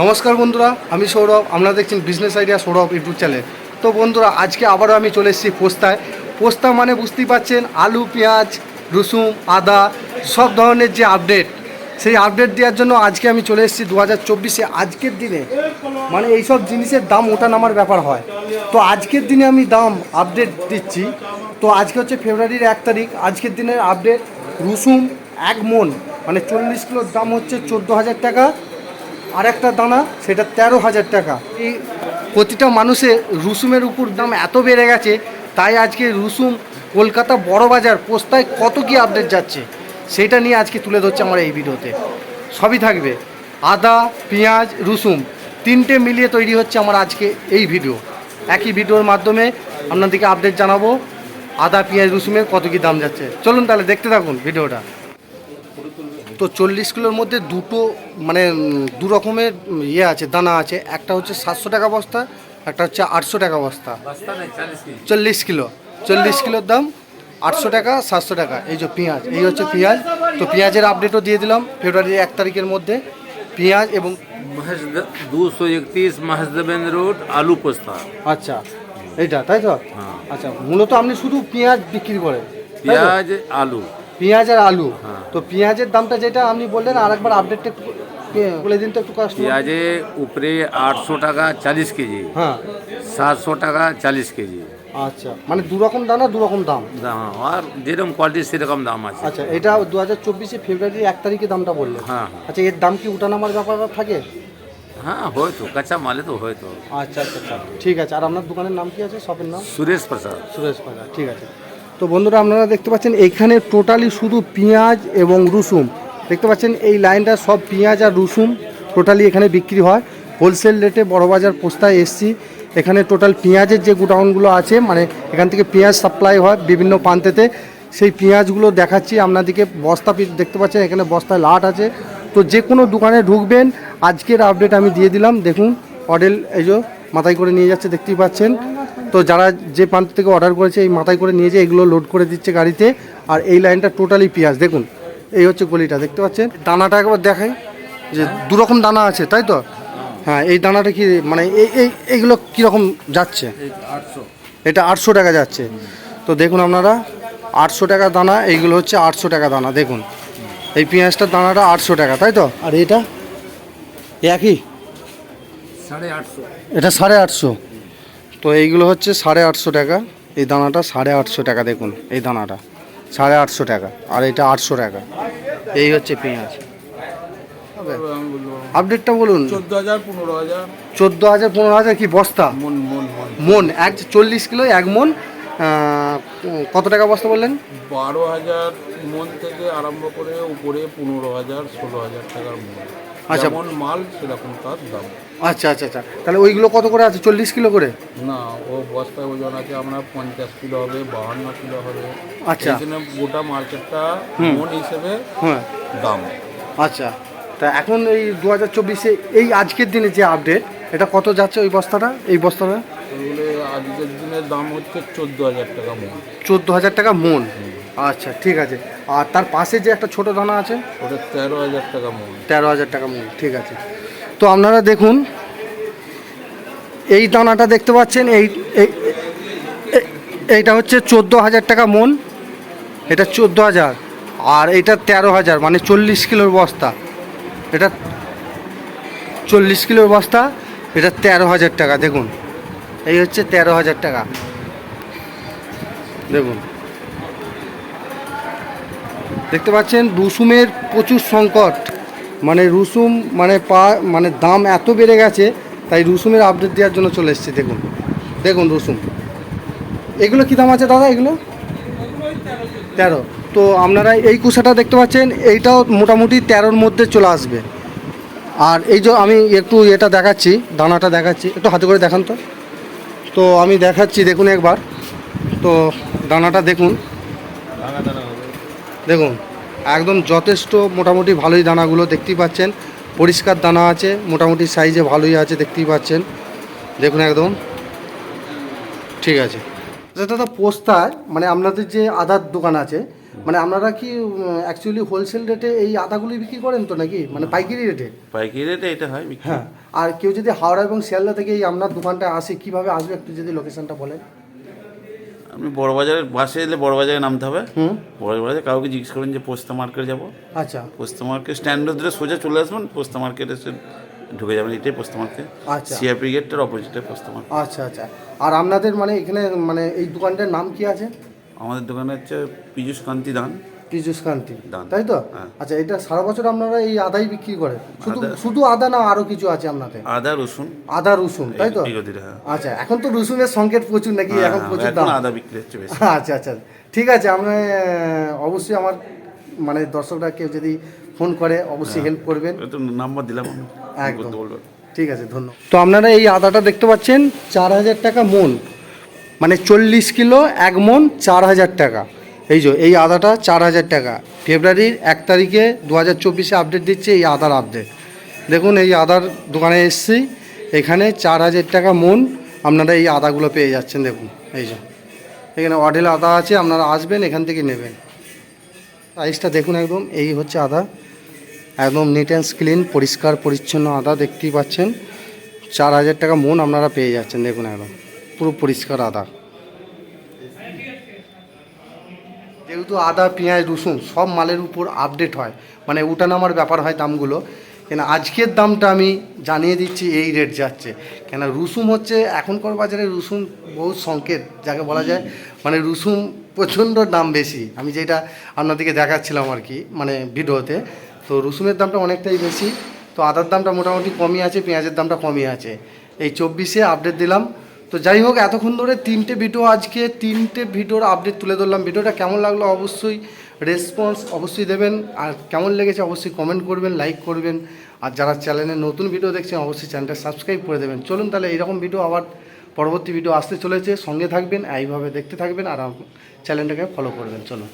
নমস্কার বন্ধুরা, আমি সৌরভ, আপনারা দেখছেন business idea Sourav YouTube channel তো বন্ধুরা, আজকে আবারও আমি চলে এসেছি পোস্তায়। পোস্তা মানে বুঝতেই পারছেন আলু, পেঁয়াজ, রসুন, আদা, সব ধরনের যে আপডেট সেই আপডেট দেওয়ার জন্য আজকে আমি চলে এসেছি দু হাজার চব্বিশে। আজকের দিনে মানে এইসব জিনিসের দাম ওঠা নামার ব্যাপার হয়। তো আজকের দিনে আমি দাম আপডেট দিচ্ছি। তো আজকে হচ্ছে ফেব্রুয়ারির এক তারিখ, আজকের দিনের আপডেট রসুন এক মন মানে চল্লিশ কিলোর দাম হচ্ছে চোদ্দ হাজার টাকা। আর একটা দানা, সেটা তেরো হাজার টাকা। এই প্রতিটা মানুষের রুসুমের উপর দাম এত বেড়ে গেছে, তাই আজকে রুসুম কলকাতা বড় বাজার পোস্তায় কত কি আপডেট যাচ্ছে, সেটা নিয়ে আজকে তুলে ধরছে আমার এই ভিডিওতে। সবই থাকবে। আদা, পেঁয়াজ রসুন তিনটে মিলিয়ে তৈরি হচ্ছে আমার আজকে এই ভিডিও। একই ভিডিওর মাধ্যমে আপনাদেরকে আপডেট জানাব, আদা, পেঁয়াজ রসুনের কত কি দাম যাচ্ছে। চলুন তাহলে দেখতে থাকুন ভিডিওটা। তো চল্লিশ কিলোর মধ্যে দুটো মানে দু রকমের ইয়ে আছে দানা আছে। একটা হচ্ছে সাতশো টাকা বস্তা একটা হচ্ছে আটশো টাকা বস্তা। চল্লিশ কিলো। চল্লিশ কিলোর দাম আটশো টাকা সাতশো টাকা। এই যে পেঁয়াজ এই হচ্ছে পেঁয়াজ। তো পেঁয়াজের আপডেটও দিয়ে দিলাম ফেব্রুয়ারির এক তারিখের মধ্যে। পেঁয়াজ এবং দুশো একত্রিশ মহাসদেবেন রোড আলু পোস্তা। আচ্ছা এইটা তাই তো? হ্যাঁ। আচ্ছা মূলত আপনি শুধু পেঁয়াজ বিক্রি করেন পেঁয়াজ আলু। পেঁয়াজ আর আলু। হ্যাঁ। তো পেঁয়াজের দামটা যেটা আপনি বললেন আর একবার আপডেটটা বলে দিন তো একটু কষ্ট পেঁয়াজে উপরে আটশো টাকা চালিশ কেজি। হ্যাঁ। সাতশো টাকা চালিশ কেজি। আচ্ছা মানে দু রকম দানা দু রকম দাম আর যেরকম কোয়ালিটি সেরকম দাম আছে। আচ্ছা এটা দু হাজার চব্বিশে ফেব্রুয়ারি এক তারিখে দামটা বললেন। হ্যাঁ, হ্যাঁ আচ্ছা এর দাম কি উঠানামার ব্যাপার থাকে? হ্যাঁ হয়তো কাঁচা মালে তো হয়তো। আচ্ছা, আচ্ছা আচ্ছা। ঠিক আছে আর আপনার দোকানের নাম কি আছে? শপের নাম? সুরেশ প্রসাদ। সুরেশ প্রসাদ ঠিক আছে। তো বন্ধুরা আপনারা দেখতে পাচ্ছেন এখানে টোটালি শুধু পেঁয়াজ এবং রসুন। দেখতে পাচ্ছেন, এই লাইনটা সব পেঁয়াজ আর রসুন টোটালি এখানে বিক্রি হয়। হোলসেল রেটে বড়বাজার পোস্তায় এসছি। এখানে টোটাল পেঁয়াজের যে গোডাউনগুলো আছে মানে এখান থেকে পেঁয়াজ সাপ্লাই হয় বিভিন্ন প্রান্তেতে। সেই পেঁয়াজগুলো দেখাচ্ছি আপনাদেরকে। বস্তা দেখতে পাচ্ছেন, এখানে বস্তায় লাট আছে। তো যে কোনো দোকানে ঢুকবেন, আজকের আপডেট আমি দিয়ে দিলাম। দেখুন, অডেল এই যে মাথায় করে নিয়ে যাচ্ছে, দেখতেই পাচ্ছেন। তো যারা যে প্রান্ত থেকে অর্ডার করেছে এই মাথায় করে নিয়ে যেয়ে এগুলো লোড করে দিচ্ছে গাড়িতে। আর এই লাইনটা টোটালি পেঁয়াজ। দেখুন এই হচ্ছে গলিটা দেখতে পাচ্ছেন? দানাটা একবার দেখাই যে দু রকম দানা আছে তাই তো? হ্যাঁ এই দানাটা কি মানে এই এই এইগুলো কীরকম যাচ্ছে? এটা আটশো টাকা যাচ্ছে। তো দেখুন আপনারা আটশো টাকা দানা এইগুলো হচ্ছে আটশো টাকা দানা দেখুন। এই পেঁয়াজটার দানাটা আটশো টাকা তাই তো? আর এটা? একই? সাড়ে আটশো। এটা সাড়ে আটশো। তো এইগুলো হচ্ছে সাড়ে আটশো টাকা। এই দানাটা সাড়ে আটশো টাকা দেখুন এই দানাটা সাড়ে আটশো টাকা আর এটা আটশো টাকা। এই হচ্ছে পেঁয়াজ। আপডেটটা বলুন। চোদ্দ হাজার পনেরো হাজার। চোদ্দ হাজার পনেরো হাজার কি বস্তা? মন এক চল্লিশ কিলো এক মন। কত টাকা বস্তা বললেন? বারো হাজার মন থেকে আরম্ভ করে উপরে পনেরো হাজার ষোলো হাজার টাকার মন। আচ্ছা। যেমন মাল সেরকম তার দাম। আচ্ছা আচ্ছা আচ্ছা। তাহলে ওইগুলো কত করে আছে? চল্লিশ কিলো করে? না ও বস্তায় ওজন আছে আপনার পঞ্চাশ কিলো হবে বাহান্ন কিলো হবে। আচ্ছা। এই জন্য গোটা মার্কেটটা মন হিসেবে হ্যাঁ দাম। আচ্ছা। তা এখন এই দু হাজার চব্বিশে এই আজকের দিনে যে আপডেট এটা কত যাচ্ছে ওই বস্তাটা? এই বস্তাটা? ওগুলো আজকের দিনের দাম হচ্ছে চোদ্দ হাজার টাকা মন। চোদ্দ হাজার টাকা মন। আচ্ছা ঠিক আছে। আর তার পাশে যে একটা ছোট দানা আছে ওটা তেরো হাজার টাকা মন তেরো হাজার টাকা মন ঠিক আছে। তো আপনারা দেখুন এই দানাটা দেখতে পাচ্ছেন এই এই- এই- এইটা হচ্ছে চোদ্দ হাজার টাকা মন এটা চোদ্দ হাজার আর এটা তেরো হাজার মানে চল্লিশ কিলোর বস্তা। এটা চল্লিশ কিলোর বস্তা এটা তেরো হাজার টাকা দেখুন। এই হচ্ছে তেরো হাজার টাকা। দেখুন। দেখতে পাচ্ছেন, রসুমের প্রচুর সংকট। মানে রসুম মানে পা মানে দাম এত বেড়ে গেছে, তাই রসুমের আপডেট দেওয়ার জন্য চলে এসেছে, দেখুন। দেখুন রসুম। এগুলো কী দাম আছে দাদা, এগুলো? তেরো। তো আপনারা এই কুসাটা দেখতে পাচ্ছেন, এইটাও মোটামুটি তেরোর মধ্যে চলে আসবে। আর এই যে আমি একটু এটা দেখাচ্ছি, দানাটা দেখাচ্ছি, একটু হাতে করে দেখান তো। তো আমি দেখাচ্ছি, দেখুন একবার। তো দানাটা দেখুন। দেখুন একদম যথেষ্ট মোটামুটি ভালোই দানাগুলো দেখতেই পাচ্ছেন। পরিষ্কার দানা আছে মোটামুটি সাইজে ভালোই আছে দেখতেই পাচ্ছেন। দেখুন একদম। ঠিক আছে। আচ্ছা দাদা পোস্তায় মানে আপনাদের যে আদার দোকান আছে মানে আপনারা কি অ্যাকচুয়ালি হোলসেল রেটে এই আদাগুলি বিক্রি করেন তো নাকি? মানে পাইকারি রেটে পাইকারি রেটে এটা হয় হ্যাঁ। আর কেউ যদি হাওড়া এবং শিয়ালদা থেকে এই আপনার দোকানটা আসে কীভাবে আসবে একটু যদি লোকেশনটা বলেন? আপনি বড়বাজারের বাসে এলে বড়বাজারে নামতে হবে। হুম। বড় বাজারে কাউকে জিজ্ঞেস করবেন যে পোস্তা মার্কেট যাব। আচ্ছা। পোস্তা মার্কেট স্ট্যান্ড ধরে সোজা চলে আসবেন পোস্তা মার্কেটে এসে ঢুকে যাবেন এটাই পোস্তা মার্কেট। আচ্ছা। সিআরপি গেটের অপোজিটে পোস্তা মার্কেট। আচ্ছা আচ্ছা। আর আপনাদের মানে এখানে মানে এই দোকানটার নাম কি আছে? আমাদের দোকানে হচ্ছে পীযুষ কান্তি দান। পীযুষ কান্তি। তাই তো? হ্যাঁ। আচ্ছা এটা সারা বছর আপনারা এই আদাই বিক্রি করেন? শুধু শুধু আদা না আরও কিছু আছে আপনাদের? আদা রসুন। আদা রসুন তাই তো? হ্যাঁ। আচ্ছা এখন তো রসুনের সংকেত প্রচুর নাকি? হ্যাঁ, এখন প্রচুর দাম। আদা বিক্রি হচ্ছে আচ্ছা আচ্ছা। ঠিক আছে আমরা অবশ্যই আমার মানে দর্শকরা কেউ যদি ফোন করে অবশ্যই হেল্প করবেন। নাম্বার দিলাম একদম। ঠিক আছে ধন্যবাদ। তো আপনারা এই আদাটা দেখতে পাচ্ছেন চার হাজার টাকা মন। মানে চল্লিশ কিলো এক মন চার হাজার টাকা। এই যে, এই আদাটা চার হাজার টাকা। ফেব্রুয়ারির এক তারিখে দু হাজার চব্বিশে আপডেট দিচ্ছে এই আদার আপডেট দেখুন, এই আদার দোকানে এসছি। এখানে চার হাজার টাকা মন আপনারা এই আদাগুলো পেয়ে যাচ্ছেন, দেখুন। এই যে, এখানে অডেল আদা আছে, আপনারা আসবেন, এখান থেকে নেবেন। প্রাইসটা দেখুন একদম, এই হচ্ছে আদা একদম নিট অ্যান্ড ক্লিন পরিষ্কার, পরিচ্ছন্ন আদা দেখতেই পাচ্ছেন। চার হাজার টাকা মন আপনারা পেয়ে যাচ্ছেন, দেখুন একদম। পুরো পরিষ্কার আদা যেহেতু আদা, পেঁয়াজ, রসুন সব মালের উপর আপডেট হয় মানে উঠানামার ব্যাপার হয় দামগুলো কেন আজকের দামটা আমি জানিয়ে দিচ্ছি এই রেট যাচ্ছে। কেন রসুন হচ্ছে, এখনকার বাজারে রসুন বহু সংকেত, যাকে বলা যায় মানে রসুন প্রচণ্ড দাম বেশি। আমি যেটা আপনাদেরকে দেখাচ্ছিলাম আর কি মানে ভিডিওতে, তো রসুনের দামটা অনেকটাই বেশি, তো আদার দামটা মোটামুটি কমই আছে, পেঁয়াজের দামটা কমই আছে। এই চব্বিশে আপডেট দিলাম তো যাই হোক, এতক্ষণ ধরে তিনটে ভিডিও আজকে, তিনটে ভিডিওর আপডেট তুলে ধরলাম। ভিডিওটা কেমন লাগল অবশ্যই রেসপন্স অবশ্যই দেবেন। আর কেমন লেগেছে অবশ্যই কমেন্ট করবেন লাইক করবেন। আর যারা চ্যানেলে নতুন ভিডিও দেখছেন, অবশ্যই চ্যানেলটা সাবস্ক্রাইব করে দেবেন। চলুন তাহলে এইরকম ভিডিও আবার পরবর্তী ভিডিও আসতে চলেছে। সঙ্গে থাকবেন, এইভাবে দেখতে থাকবেন আর চ্যানেলটাকে ফলো করবেন। চলুন।